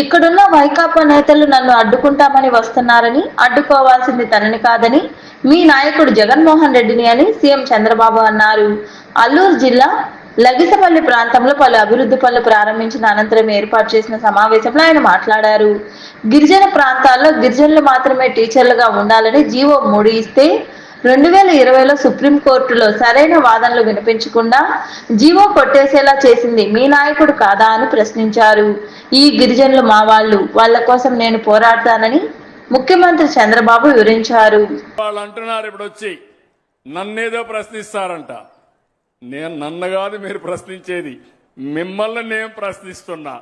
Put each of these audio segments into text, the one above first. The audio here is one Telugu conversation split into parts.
ఇక్కడున్న వైకాపా నేతలు నన్ను అడ్డుకుంటామని వస్తున్నారని అడ్డుకోవాల్సింది తనని కాదని మీ నాయకుడు జగన్మోహన్ రెడ్డిని అని సీఎం చంద్రబాబు అన్నారు. అల్లూరు జిల్లా లగిసపల్లి ప్రాంతంలో పలు అభివృద్ధి పనులు ప్రారంభించిన అనంతరం ఏర్పాటు చేసిన సమావేశంలో ఆయన మాట్లాడారు. గిరిజన ప్రాంతాల్లో గిరిజనులు మాత్రమే టీచర్లుగా ఉండాలని జీవో మూడు ఇస్తే రెండు వేల ఇరవైలో సుప్రీంకోర్టులో సరైన వాదనలు వినిపించకుండా జీవో కొట్టేసేలా చేసింది మీ నాయకుడు కాదా అని ప్రశ్నించారు. ఈ గిరిజనులు మా వాళ్ళు. వాళ్ళ కోసం నేను పోరాడతానని ముఖ్యమంత్రి చంద్రబాబు వివరించారు. వాళ్ళు అంటున్నారు ఇప్పుడు వచ్చి నన్నేదో ప్రశ్నిస్తారంట. నేను నన్ను కాదు మీరు ప్రశ్నించేది. మిమ్మల్ని నేను ప్రశ్నిస్తున్నా.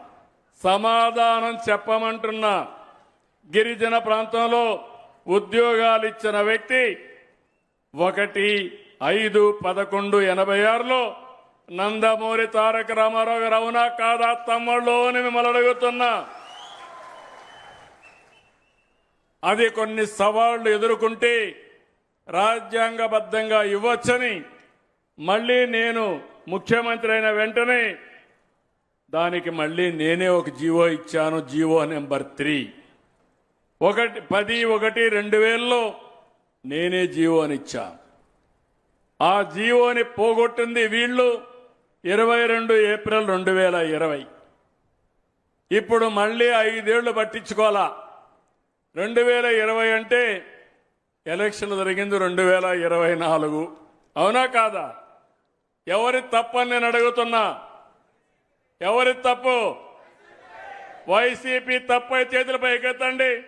సమాధానం చెప్పమంటున్నా గిరిజన ప్రాంతంలో ఉద్యోగాలు ఇచ్చిన వ్యక్తి ఒకటి ఐదు పదకొండు ఎనభై ఆరులో నందమూరి తారక రామారావు గారు అవునా కాదా తమ్ముళ్ళు అని మిమ్మల్ని అడుగుతున్నా. అది కొన్ని సవాళ్ళు ఎదుర్కొంటే రాజ్యాంగబద్ధంగా ఇవ్వచ్చని మళ్ళీ నేను ముఖ్యమంత్రి అయిన వెంటనే దానికి మళ్ళీ నేనే ఒక జీవో ఇచ్చాను జీవో నెంబర్ త్రీ. ఒకటి పది ఒకటి రెండు వేల్లో నేనే జీవో ఇచ్చా ఆ జీవోని పోగొట్టింది వీళ్ళు ఇరవై రెండు ఏప్రిల్ రెండు వేల ఇరవై. ఇప్పుడు మళ్ళీ ఐదేళ్ళు పట్టించుకోవాలా? రెండు వేల ఇరవై అంటే ఎలక్షన్ జరిగింది రెండు వేల ఇరవై నాలుగు. అవునా కాదా? ఎవరి తప్పని నేను అడుగుతున్నా? ఎవరి తప్పు? వైసీపీ తప్పై చేతులపై ఎత్తండి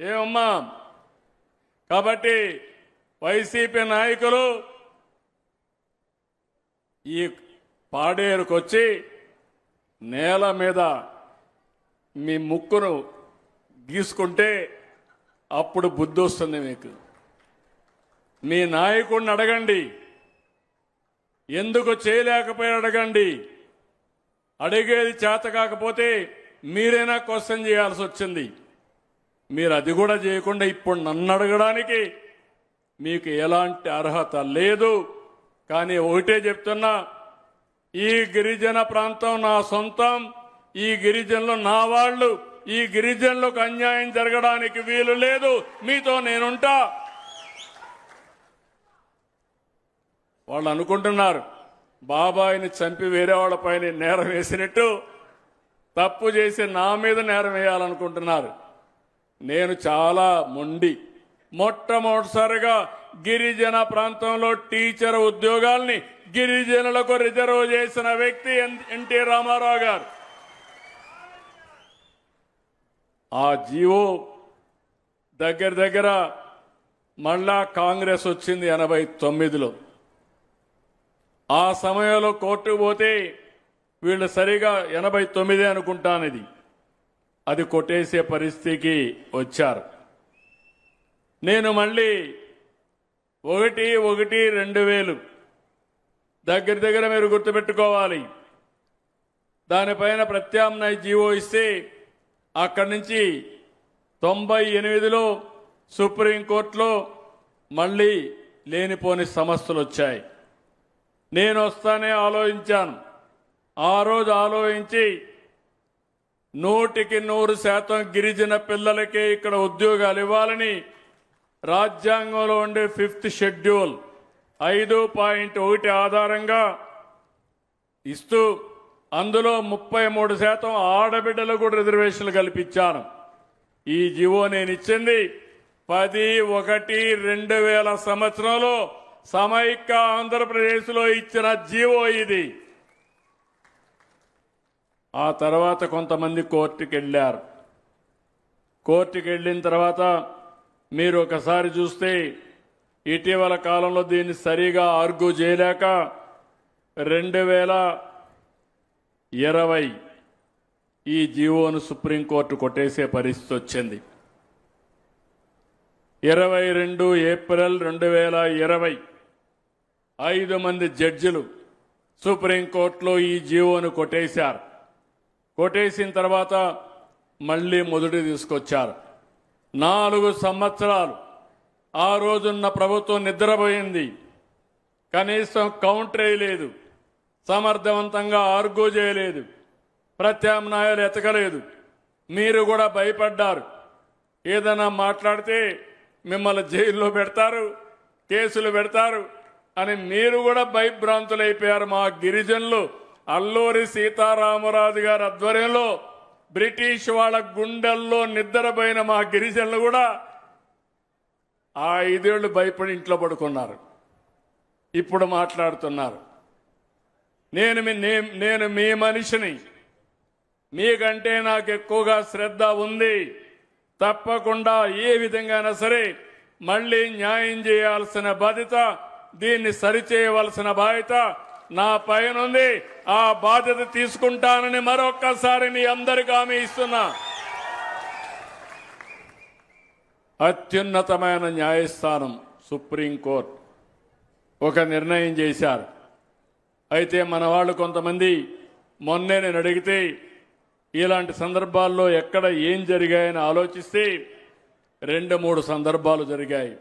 ఏమమ్మా కాబట్టి వైసీపీ నాయకులు ఈ పాడేరుకొచ్చి నేల మీద మీ ముక్కును గీసుకుంటే అప్పుడు బుద్ధి వస్తుంది మీకు. మీ నాయకుడిని అడగండి. ఎందుకు చేయలేకపోయి అడగండి. అడిగేది చేత కాకపోతే మీరైనా క్వశ్చన్ చేయాల్సి వచ్చింది. మీరు అది కూడా చేయకుండా ఇప్పుడు నన్ను అడగడానికి మీకు ఎలాంటి అర్హత లేదు. కానీ ఒకటే చెప్తున్నా ఈ గిరిజన ప్రాంతం నా సొంతం ఈ గిరిజనులు నా వాళ్ళు ఈ గిరిజనులకు అన్యాయం జరగడానికి వీలు లేదు మీతో నేనుంటా. వాళ్ళు అనుకుంటున్నారు బాబాయిని చంపి వేరే వాళ్ళపైన నేరం వేసినట్టు తప్పు చేసి నా మీద నేరం వేయాలనుకుంటున్నారు. నేను చాలా మొండి. మొట్టమొదటిసారిగా గిరిజన ప్రాంతంలో టీచర్ ఉద్యోగాల్ని గిరిజనులకు రిజర్వ్ చేసిన వ్యక్తి ఎన్- ఎన్టీ రామారావు గారు. ఆ జీవో దగ్గర దగ్గర మళ్ళా కాంగ్రెస్ వచ్చింది ఎనభై తొమ్మిదిలో. ఆ సమయంలో కోర్టుకు పోతే వీళ్ళు సరిగా ఎనభై తొమ్మిది అనుకుంటాను ఇది అది కొట్టేసే పరిస్థితికి వచ్చారు. నేను మళ్ళీ ఒకటి ఒకటి రెండు వేలు దగ్గర దగ్గర మీరు గుర్తుపెట్టుకోవాలి. దానిపైన ప్రత్యామ్నాయ జీవో ఇస్తే అక్కడి నుంచి తొంభై ఎనిమిదిలో సుప్రీంకోర్టులో మళ్ళీ లేనిపోని సమస్యలు వచ్చాయి. నేను వస్తానే ఆలోచించాను. ఆ రోజు ఆలోచించి నూటికి నూరు శాతం గిరిజన పిల్లలకే ఇక్కడ ఉద్యోగాలు ఇవ్వాలని రాజ్యాంగంలో ఉండే ఫిఫ్త్ షెడ్యూల్ ఐదు పాయింట్ ఒకటి ఆధారంగా ఇస్తూ అందులో ముప్పై మూడు శాతం ఆడబిడ్డలకు కూడా రిజర్వేషన్లు కల్పించాను. ఈ జీవో నేను ఇచ్చింది పది ఒకటి రెండు వేల సంవత్సరంలో సమైక్య ఆంధ్రప్రదేశ్లో ఇచ్చిన జీవో ఇది. ఆ తర్వాత కొంతమంది కోర్టుకి వెళ్ళారు కోర్టుకి వెళ్ళిన తర్వాత మీరు ఒకసారి చూస్తే ఇటీవల కాలంలో దీన్ని సరిగా ఆర్గ్యూ చేయలేక రెండు వేల ఇరవై ఈ జీవోను సుప్రీంకోర్టు కొట్టేసే పరిస్థితి వచ్చింది. ఇరవై రెండు ఏప్రిల్ రెండు వేల ఇరవై ఐదు మంది జడ్జిలు సుప్రీంకోర్టులో ఈ జీవోను కొట్టేశారు. కొట్టేసిన తర్వాత మళ్ళీ మొదటి తీసుకొచ్చారు. నాలుగు సంవత్సరాలు ఆ రోజున్న ప్రభుత్వం నిద్రపోయింది. కనీసం కౌంటర్ లేదు సమర్థవంతంగా ఆర్గ్యూ చేయలేదు. ప్రత్యామ్నాయాలు ఎతకలేదు. మీరు కూడా భయపడ్డారు. ఏదైనా మాట్లాడితే మిమ్మల్ని జైల్లో పెడతారు కేసులు పెడతారు అని మీరు కూడా భయభ్రాంతులైపోయారు మా గిరిజనులు. అల్లూరి సీతారామరాజు గారి ఆధ్వర్యంలో బ్రిటిష్ వాళ్ళ గుండెల్లో నిద్రపోయిన మా గిరిజనులు కూడా ఆ ఐదేళ్ళు భయపడి ఇంట్లో పడుకున్నారు. ఇప్పుడు మాట్లాడుతున్నారు. నేను నేను మీ మనిషిని. మీకంటే నాకు ఎక్కువగా శ్రద్ధ ఉంది. తప్పకుండా ఏ విధంగానైనా సరే మళ్ళీ న్యాయం చేయాల్సిన బాధ్యత దీన్ని సరిచేయవలసిన బాధ్యత నా పైన ఉంది. ఆ బాధ్యత తీసుకుంటానని మరొక్కసారి మీ అందరికీ హామీ ఇస్తున్నా. అత్యున్నతమైన న్యాయస్థానం సుప్రీంకోర్టు ఒక నిర్ణయం చేశారు. అయితే మన వాళ్ళు కొంతమంది మొన్నే నేను అడిగితే ఇలాంటి సందర్భాల్లో ఎక్కడ ఏం జరిగాయని ఆలోచిస్తే రెండు మూడు సందర్భాలు జరిగాయి.